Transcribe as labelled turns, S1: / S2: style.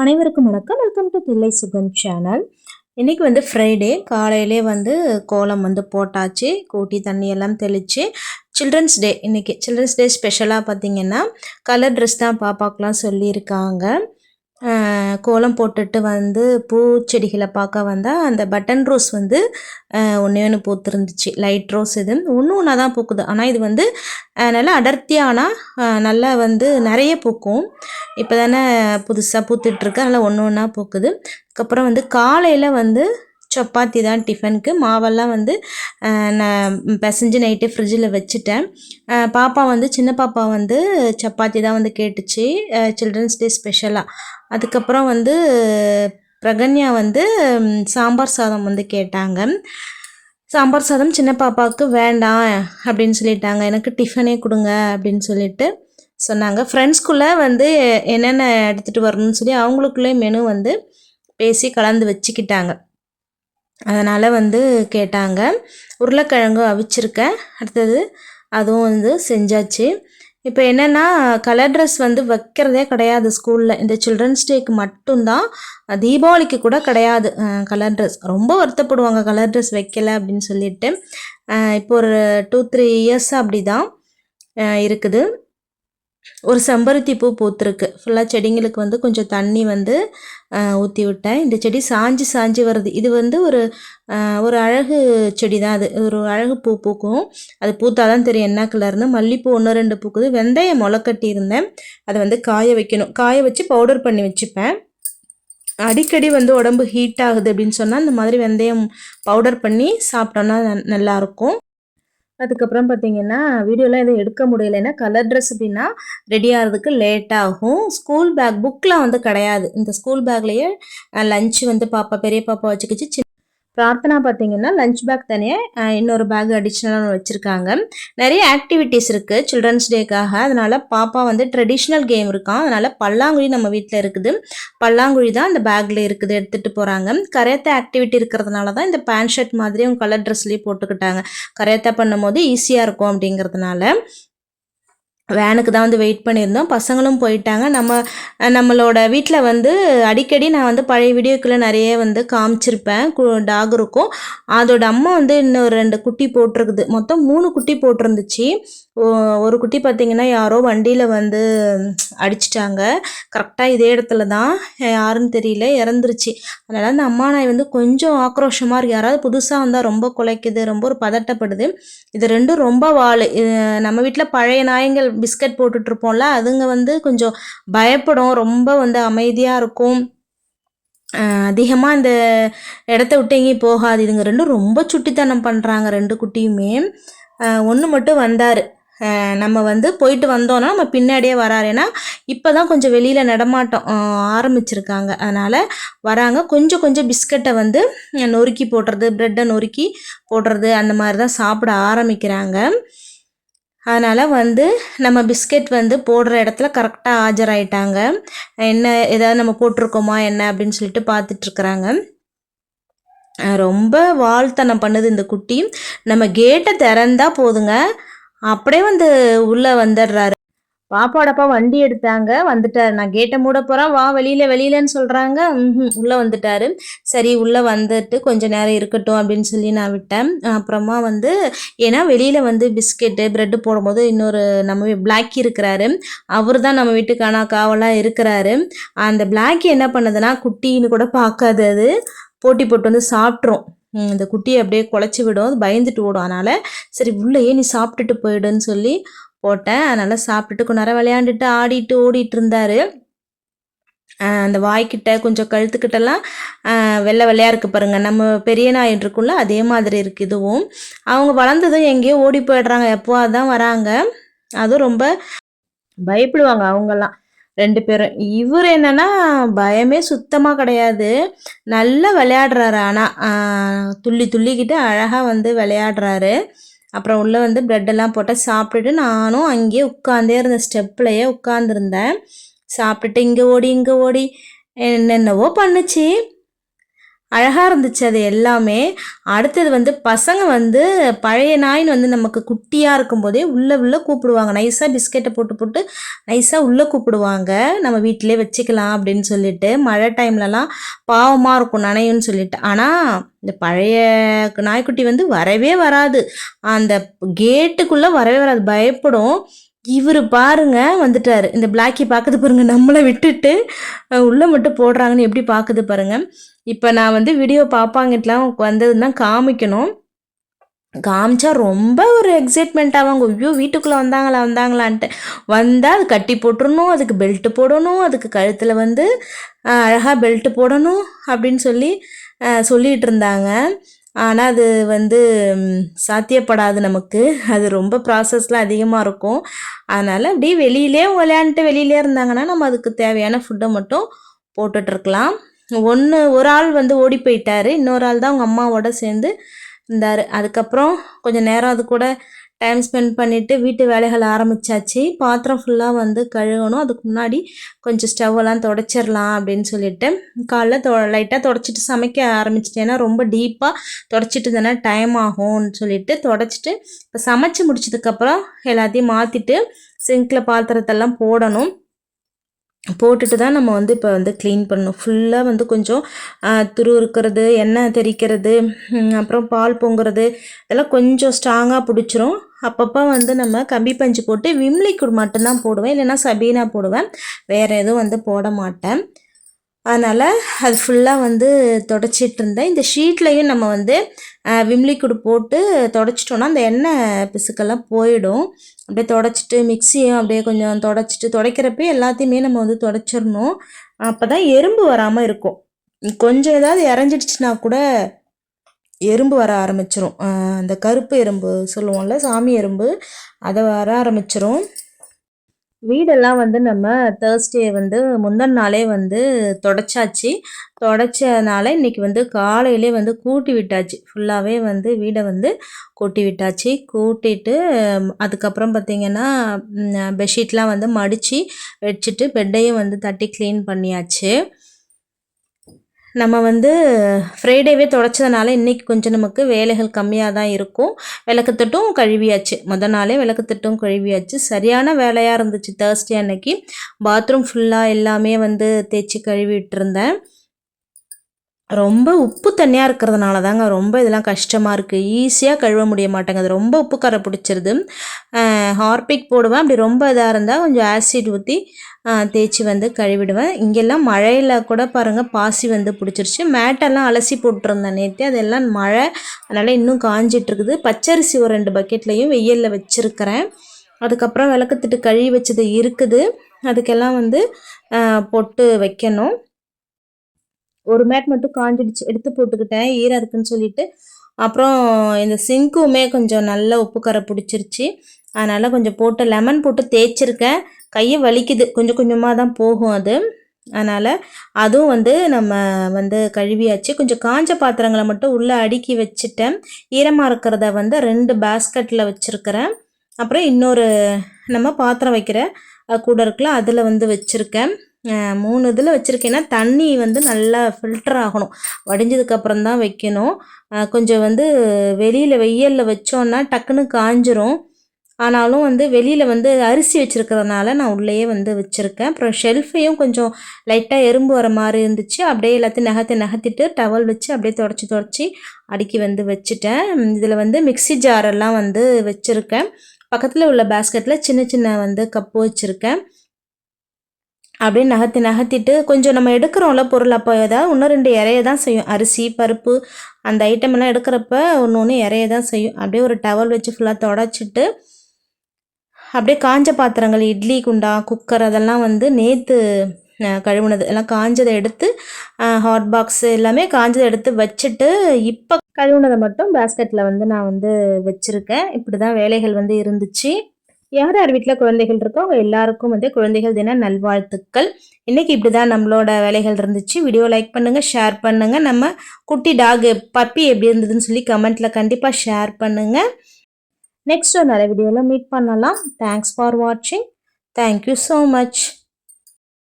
S1: அனைவருக்கும் வணக்கம். Welcome to Thillai Sugan channel இன்றைக்கி வந்து ஃப்ரைடே காலையிலே வந்து கோலம் வந்து போட்டாச்சு. கூட்டி தண்ணி எல்லாம் தெளித்து சில்ட்ரன்ஸ் டே இன்றைக்கி சில்ட்ரன்ஸ் டே ஸ்பெஷலாக பார்த்திங்கன்னா கலர் ட்ரெஸ் தான் பாப்பாக்கெலாம் சொல்லியிருக்காங்க. கோலம் போட்டுட்டு வந்து பூச்செடிகளை பார்க்க வந்தால் அந்த பட்டன் ரோஸ் வந்து ஒன்றே ஒன்று பூத்துருந்துச்சு. லைட் ரோஸ் இது. ஒன்று ஒன்றா தான் பூக்குது. ஆனால் இது வந்து நல்லா அடர்த்தியானால் நல்லா வந்து நிறைய பூக்கும். இப்போ தானே புதுசாக பூத்துட்ருக்கு அதனால் ஒன்று ஒன்றா பூக்குது. அதுக்கப்புறம் வந்து காலையில் வந்து சப்பாத்தி தான் டிஃபனுக்கு. மாவெல்லாம் வந்து நான் பிசைஞ்சு நைட்டு ஃப்ரிட்ஜில் வச்சுட்டேன். பாப்பா வந்து சின்ன பாப்பா வந்து சப்பாத்தி தான் வந்து கேட்டுச்சு. சில்ட்ரன்ஸ் டே ஸ்பெஷலாக அதுக்கப்புறம் வந்து பிரகன்யா வந்து சாம்பார் சாதம் வந்து கேட்டாங்க. சாம்பார் சாதம் சின்ன பாப்பாவுக்கு வேண்டாம் அப்படின்னு சொல்லிட்டாங்க. எனக்கு டிஃபனே கொடுங்க அப்படின்னு சொல்லிட்டு சொன்னாங்க. ஃப்ரெண்ட்ஸ்குள்ளே வந்து என்னென்ன எடுத்துகிட்டு வரணும்னு சொல்லி அவங்களுக்குள்ளே மெனு வந்து பேசி கலந்து வச்சுக்கிட்டாங்க. அதனால் வந்து கேட்டாங்க. உருளைக்கிழங்கு அவிச்சிருக்கேன் அடுத்தது அதுவும் வந்து செஞ்சாச்சு. இப்போ என்னென்னா கலர் ட்ரெஸ் வந்து வைக்கிறதே கிடையாது ஸ்கூலில் இந்த சில்ட்ரன்ஸ் டேக்கு மட்டும்தான் தீபாவளிக்கு கூட கிடையாது கலர் ட்ரெஸ் ரொம்ப வருத்தப்படுவாங்க கலர் ட்ரெஸ் வைக்கல அப்படின்னு சொல்லிட்டு. இப்போ ஒரு டூ த்ரீ இயர்ஸாக அப்படி தான் இருக்குது. ஒரு செம்பருத்தி பூ பூத்துருக்கு. ஃபுல்லாக செடிங்களுக்கு வந்து கொஞ்சம் தண்ணி வந்து ஊற்றி விட்டேன். இந்த செடி சாஞ்சு சாஞ்சு வருது. இது வந்து ஒரு ஒரு அழகு செடி தான் அது ஒரு அழகு பூ பூக்கும். அது பூத்தாதான் தெரியும் என்ன கலர்னு. மல்லிப்பூ ஒன்று ரெண்டு பூக்குது. வெந்தயம் முளைக்கட்டி இருந்தேன் அதை வந்து காய வைக்கணும். காய வச்சு பவுடர் பண்ணி வச்சுப்பேன். அடிக்கடி வந்து உடம்பு ஹீட் ஆகுது அப்படின்னு சொன்னால் இந்த மாதிரி வெந்தயம் பவுடர் பண்ணி சாப்பிட்டோன்னா நல்லாயிருக்கும் அதுக்கப்புறம் பார்த்தீங்கன்னா வீடியோலாம் எதுவும் எடுக்க முடியல ஏன்னா கலர் ட்ரெஸ் அப்படின்னா ரெடி ஆகிறதுக்கு லேட் ஆகும். ஸ்கூல் பேக் புக்கில் வந்து கிடையாது. இந்த ஸ்கூல் பேக்லேயே லஞ்ச் வந்து பாப்பா பெரிய பாப்பா வச்சுக்கிச்சு பிரார்த்தனா பார்த்தீங்கன்னா லஞ்ச் பேக் தனியாக இன்னொரு பேக் அடிஷ்னலாக ஒன்று வச்சுருக்காங்க. நிறைய ஆக்டிவிட்டீஸ் இருக்குது சில்ட்ரன்ஸ் டேக்காக அதனால் பாப்பா வந்து ட்ரெடிஷ்னல் கேம் இருக்கான் அதனால் பல்லாங்குழி நம்ம வீட்டில் இருக்குது. பல்லாங்குழி தான் அந்த பேக்கில் இருக்குது எடுத்துகிட்டு போகிறாங்க கரையத்த ஆக்டிவிட்டி இருக்கிறதுனால தான் இந்த பேண்ட் ஷர்ட் மாதிரி அவங்க கலர் ட்ரெஸ்லேயே போட்டுக்கிட்டாங்க. கரையத்தா பண்ணும்போது ஈஸியாக இருக்கும் அப்படிங்கிறதுனால. வேனுக்கு தான் வந்து வெயிட் பண்ணியிருந்தோம். பசங்களும் போயிட்டாங்க. நம்ம நம்மளோட வீட்டில் வந்து அடிக்கடி நான் வந்து பழைய வீடியோக்குள்ளே நிறைய வந்து காமிச்சிருப்பேன். டாக் இருக்கும். அதோட அம்மா வந்து இன்னும் ரெண்டு குட்டி போட்டிருக்குது. மொத்தம் மூணு குட்டி போட்டிருந்துச்சு. ஒரு குட்டி பார்த்தீங்கன்னா யாரோ வண்டியில் வந்து அடிச்சிட்டாங்க. கரெக்டாக இதே இடத்துல தான் யாருன்னு தெரியல இறந்துருச்சு. அதனால் அந்த அம்மா நாய் வந்து கொஞ்சம் ஆக்ரோஷமாக இருக்குது யாராவது புதுசாக வந்தால் ரொம்ப குலைக்குது ரொம்ப ஒரு பதட்டப்படுது. இது ரெண்டும் ரொம்ப வாள் நம்ம வீட்டில் பழைய நாய்கள் பிஸ்கட் போட்டுட்ருப்போம்ல அதுங்க வந்து கொஞ்சம் பயப்படும். ரொம்ப வந்து அமைதியாக இருக்கும். அதிகமாக இந்த இடத்த விட்டு எங்கேயும் போகாது. இதுங்க ரெண்டும் ரொம்ப சுட்டித்தனம் பண்ணுறாங்க ரெண்டு குட்டியுமே. ஒன்று மட்டும் வந்தார். நம்ம வந்து போயிட்டு வந்தோன்னா நம்ம பின்னாடியே வராரு. ஏன்னா இப்போ தான் கொஞ்சம் வெளியில் நடமாட்டம் ஆரம்பிச்சிருக்காங்க. அதனால் வராங்க. கொஞ்சம் கொஞ்சம் பிஸ்கட்டை வந்து நொறுக்கி போடுறது ப்ரெட்டை நொறுக்கி போடுறது அந்த மாதிரி தான் சாப்பிட ஆரம்பிக்கிறாங்க. அதனால் வந்து நம்ம பிஸ்கெட் வந்து போடுற இடத்துல கரெக்டாக ஆஜராயிட்டாங்க. என்ன ஏதாவது நம்ம போட்டிருக்கோமா என்ன அப்படின்னு சொல்லிட்டு பார்த்துட்ருக்குறாங்க. ரொம்ப வாழ்த்தனம் பண்ணுது இந்த குட்டி. நம்ம கேட்டை திறந்தா போதுங்க. அப்படியே வந்து உள்ளே வந்துடுறாரு. பாப்பாடப்பா வண்டி எடுத்தாங்க. வந்துட்டார். நான் கேட்டை மூட போகிறேன் வா வெளியில் வெளியிலன்னு சொல்கிறாங்க உள்ளே வந்துட்டாரு. சரி உள்ளே வந்துட்டு கொஞ்சம் நேரம் இருக்கட்டும் அப்படின்னு சொல்லி நான் விட்டேன். அப்புறமா வந்து ஏன்னா வெளியில் வந்து பிஸ்கெட்டு ப்ரெட்டு போடும்போது இன்னொரு நம்ம பிளாக்கி இருக்கிறாரு. அவர் தான் நம்ம வீட்டுக்கான காவலாக இருக்கிறாரு. அந்த பிளாக்கி என்ன பண்ணுதுன்னா குட்டின்னு கூட பார்க்காது அது. போட்டி போட்டு வந்து சாப்பிட்ரும் இந்த குட்டியை அப்படியே குலைச்சி விடும். அது பயந்துட்டு ஓடும். அதனால் சரி உள்ளேயே நீ சாப்பிட்டுட்டு போயிடுன்னு சொல்லி போட்டேன். அதனால் சாப்பிட்டுட்டு கொஞ்ச நேரம் விளையாண்டுட்டு ஆடிட்டு ஓடிட்டு இருந்தார் அந்த வாய்க்கிட்ட கொஞ்சம் கழுத்துக்கிட்டலாம் வெள்ளை வெள்ளையாக இருக்குது பாருங்கள் நம்ம பெரிய நாய் இருக்கும்ல அதே மாதிரி இருக்குது இதுவும். அவங்க வளர்ந்ததும் எங்கேயோ ஓடி போயிடுறாங்க. எப்போ அதான் வராங்க. அதுவும் ரொம்ப பயப்படுவாங்க அவங்கெல்லாம். ரெண்டு பேரும். இவர் என்னன்னா பயமே சுத்தமாக கிடையாது. நல்லா விளையாடுறாரு. ஆனால் துள்ளி துள்ளிக்கிட்டு அழகாக வந்து விளையாடுறாரு. அப்புறம் உள்ளே வந்து ப்ரெட்டெல்லாம் போட்டு சாப்பிட்டுட்டு நானும் அங்கேயே உட்காந்தே இருந்தேன் ஸ்டெப்லையே உட்காந்துருந்தேன் சாப்பிட்டுட்டு இங்கே ஓடி இங்கே ஓடி. என்னென்னவோ பண்ணுச்சு. அழகாக இருந்துச்சு அது எல்லாமே. அடுத்தது வந்து பசங்க வந்து பழைய நாயின்னு வந்து நமக்கு குட்டியாக இருக்கும்போதே உள்ளே உள்ளே கூப்பிடுவாங்க. நைஸாக பிஸ்கெட்டை போட்டு போட்டு நைஸாக உள்ளே கூப்பிடுவாங்க. நம்ம வீட்டிலே வச்சுக்கலாம் அப்படின்னு சொல்லிட்டு மழை டைம்லலாம் பாவமாக இருக்கும் நனையும்னு சொல்லிட்டு. ஆனால் இந்த பழைய நாய்க்குட்டி வந்து வரவே வராது. அந்த கேட்டுக்குள்ளே வரவே வராது. பயப்படும். இவர் பாருங்க வந்துட்டார். இந்த பிளாக்கி பார்க்குது பாருங்க நம்மளை விட்டுட்டு உள்ளே மட்டும் போடுறாங்கன்னு எப்படி பார்க்குது பாருங்க. இப்போ நான் வந்து வீடியோ பாப்பாங்கிட்டலாம் வந்ததுன்னா தான் காமிக்கணும். காமிச்சா ரொம்ப ஒரு எக்ஸைட்மெண்ட் ஆவாங்க ஐயோ வீட்டுக்குள்ளே வந்தாங்களா வந்தாங்களான்ட்டு. வந்தால் அது கட்டி போட்டுடணும் அதுக்கு பெல்ட்டு போடணும் அதுக்கு கழுத்தில் வந்து அழகாக பெல்ட்டு போடணும் அப்படின்னு சொல்லி சொல்லிகிட்டு இருந்தாங்க. ஆனால் அது வந்து சாத்தியப்படாது நமக்கு. அது ரொம்ப ப்ராசஸ்லாம் அதிகமாக இருக்கும். அதனால் அப்படியே வெளியிலே விளையாண்டுட்டு வெளியிலே இருந்தாங்கன்னா நம்ம அதுக்கு தேவையான ஃபுட்டை மட்டும் போட்டுட்ருக்கலாம் ஒன்று ஒரு ஆள் வந்து ஓடி போயிட்டார். இன்னொரு ஆள் தான் அவங்க அம்மாவோட சேர்ந்து இருந்தார். அதுக்கப்புறம் கொஞ்சம் நேரம் அது கூட டைம் ஸ்பெண்ட் பண்ணிவிட்டு வீட்டு வேலைகள் ஆரம்பித்தாச்சு பாத்திரம் ஃபுல்லாக வந்து கழுகணும் அதுக்கு முன்னாடி கொஞ்சம் ஸ்டவ்வெல்லாம் தொடச்சிடலாம் அப்படின்னு சொல்லிட்டு. காலைல தொ லைட்டாக தொடச்சிட்டு சமைக்க ஆரம்பிச்சிட்டேன்னா ரொம்ப டீப்பாக தொடச்சிட்டு தானே டைம் ஆகும்னு சொல்லிட்டு தொடச்சிட்டு இப்போ சமைச்சு முடிச்சதுக்கப்புறம் எல்லாத்தையும் மாற்றிட்டு சிங்கில் பாத்திரத்தெல்லாம் போடணும். போட்டுட்டு தான் நம்ம வந்து இப்போ வந்து க்ளீன் பண்ணணும். ஃபுல்லாக வந்து கொஞ்சம் துரு இருக்கிறது எண்ணெய் தெரிக்கிறது அப்புறம் பால் பொங்குறது இதெல்லாம் கொஞ்சம் ஸ்ட்ராங்காக பிடிச்சிரும். அப்பப்போ வந்து நம்ம கம்பி பஞ்சு போட்டு விம்லிக்குட் மட்டும்தான் போடுவேன். இல்லைன்னா சபீனா போடுவேன். வேறு எதுவும் வந்து போட மாட்டேன். அதனால் அது ஃபுல்லாக வந்து தொடச்சிட்டு இருந்தேன் இந்த ஷீட்லேயும் நம்ம வந்து விம்லிக்குடு போட்டு தொடச்சிட்டோன்னா அந்த எண்ணெய் பிசுக்கெல்லாம் போயிடும். அப்படியே தொடச்சிட்டு மிக்சியும் அப்படியே கொஞ்சம் தொடச்சிட்டு துடைக்கிறப்ப எல்லாத்தையுமே நம்ம வந்து தொடச்சிடணும். அப்போ தான் எறும்பு வராமல் இருக்கும். கொஞ்சம் ஏதாவது இறஞ்சிடுச்சுன்னா கூட எறும்பு வர ஆரம்பிச்சிரும். அந்த கருப்பு எறும்பு சொல்லுவோம்ல சாமி எறும்பு அதை வர ஆரம்பிச்சிரும். வீடெல்லாம் வந்து நம்ம தேர்ஸ்டே வந்து முந்தின நாளே வந்து தொடச்சாச்சு. தொடச்சனால இன்றைக்கி வந்து காலையிலே வந்து கூட்டி விட்டாச்சு. ஃபுல்லாகவே வந்து வீடை வந்து கூட்டி விட்டாச்சு. கூட்டிட்டு அதுக்கப்புறம் பார்த்திங்கன்னா பெட்ஷீட்லாம் வந்து மடித்து வச்சுட்டு பெட்டையும் வந்து தட்டி க்ளீன் பண்ணியாச்சு. நம்ம வந்து ஃப்ரைடேவே தொடச்சதுனால இன்றைக்கி கொஞ்சம் நமக்கு வேலைகள் கம்மியாக தான் இருக்கும். விளக்குத்தட்டும் கழுவியாச்சு. மொதல் நாளே விளக்குத்தட்டும் கழுவியாச்சு. சரியான வேலையாக இருந்துச்சு தேர்ஸ்டே அன்னைக்கு. பாத்ரூம் ஃபுல்லாக எல்லாமே வந்து தேய்ச்சி கழுவிட்டு இருந்தேன். ரொம்ப உப்பு தண்ணியாக இருக்கிறதுனால தாங்க ரொம்ப இதெல்லாம் கஷ்டமாக இருக்குது ஈஸியாக கழுவ முடிய மாட்டேங்குது. ரொம்ப உப்பு கரை பிடிச்சிருது. ஹார்பிக் போடுவேன். அப்படி ரொம்ப இதாக இருந்தால் கொஞ்சம் ஆசிட் ஊற்றி தேய்ச்சி வந்து கழுவிடுவேன். இங்கெல்லாம் மழையில் கூட பாருங்கள் பாசி வந்து பிடிச்சிருச்சு. மேட்டெல்லாம் அலசி போட்டிருந்தேன் நேற்று அதெல்லாம் மழை. அதனால் இன்னும் காஞ்சிட்ருக்குது. பச்சரிசி ஒரு ரெண்டு பக்கெட்லேயும் வெயிலில் வச்சுருக்கிறேன். அதுக்கப்புறம் விளக்கத்துட்டு கழுவி வச்சது இருக்குது. அதுக்கெல்லாம் வந்து பொட்டு வைக்கணும். ஒரு மேட் மட்டும் காஞ்சிடுச்சு எடுத்து போட்டுக்கிட்டேன் ஈரம் இருக்குன்னு சொல்லிட்டு. அப்புறம் இந்த சிங்க்குமே கொஞ்சம் நல்ல உப்பு கரை பிடிச்சிருச்சு. அதனால் கொஞ்சம் போட்டு லெமன் போட்டு தேய்ச்சிருக்கேன். கையை வலிக்குது. கொஞ்சம் கொஞ்சமாக தான் போகும் அது. அதனால் அதுவும் வந்து நம்ம வந்து கழுவியாச்சு. கொஞ்சம் காஞ்ச பாத்திரங்களை மட்டும் உள்ளே அடுக்கி வச்சுட்டேன். ஈரமாக இருக்கிறத வந்து ரெண்டு பேஸ்கட்டில் வச்சுருக்கிறேன். அப்புறம் இன்னொரு நம்ம பாத்திரம் வைக்கிற கூட இருக்குல்ல அதில் வந்து வச்சுருக்கேன். மூணு இதில் வச்சுருக்கேன்னா தண்ணி வந்து நல்லா ஃபில்டர் ஆகணும். வடிஞ்சதுக்கப்புறம் தான் வைக்கணும். கொஞ்சம் வந்து வெளியில் வெயிலில் வச்சோன்னா டக்குன்னு காஞ்சிரும். ஆனாலும் வந்து வெளியில் வந்து அரிசி வச்சுருக்கிறதுனால நான் உள்ளேயே வந்து வச்சுருக்கேன். அப்புறம் ஷெல்ஃபையும் கொஞ்சம் லைட்டாக எறும்பு வர மாதிரி இருந்துச்சு. அப்படியே எல்லாத்தையும் நகர்த்தி நகர்த்திட்டு டவல் வச்சு அப்படியே தொடச்சி தொடச்சி அடுக்கி வந்து வச்சுட்டேன். இதில் வந்து மிக்சி ஜாரெல்லாம் வந்து வச்சுருக்கேன். பக்கத்தில் உள்ள பேஸ்கெட்டில் சின்ன சின்ன வந்து கப்பு வச்சுருக்கேன். அப்படியே நகர்த்தி நகர்த்திட்டு கொஞ்சம் நம்ம எடுக்கிறோம்ல பொருள். அப்போ ஏதாவது ஒன்று ரெண்டு இறைய தான் செய்யும். அரிசி பருப்பு அந்த ஐட்டம் எல்லாம் எடுக்கிறப்ப ஒன்று ஒன்று இறைய தான் செய்யும். அப்படியே ஒரு டவல் வச்சு ஃபுல்லாக தொடச்சிட்டு அப்படியே காஞ்ச பாத்திரங்கள் இட்லி குண்டா குக்கர் அதெல்லாம் வந்து நேற்று கழுவுனது. எல்லாம் காஞ்சதை எடுத்து ஹாட் பாக்ஸ் எல்லாமே காஞ்சதை எடுத்து வச்சுட்டு இப்போ கழுவுனதை மட்டும் பேஸ்கெட்டில் வந்து நான் வந்து வச்சுருக்கேன். இப்படி தான் வேலைகள் வந்து இருந்துச்சு. யார் யார் வீட்டில் குழந்தைகள் இருக்கோ அவங்க எல்லாருக்கும் வந்து குழந்தைகள் தின நல்வாழ்த்துக்கள். இன்றைக்கி இப்படி தான் நம்மளோட வேலைகள் இருந்துச்சு. வீடியோ லைக் பண்ணுங்கள் ஷேர் பண்ணுங்கள் நம்ம குட்டி டாக் பப்பி எப்படி இருந்ததுன்னு சொல்லி கமெண்ட்டில் கண்டிப்பாக ஷேர் பண்ணுங்கள் நெக்ஸ்ட் ஒரு நல்ல வீடியோவில் மீட் பண்ணலாம். தேங்க்ஸ் ஃபார் வாட்சிங் தேங்க்யூ ஸோ மச்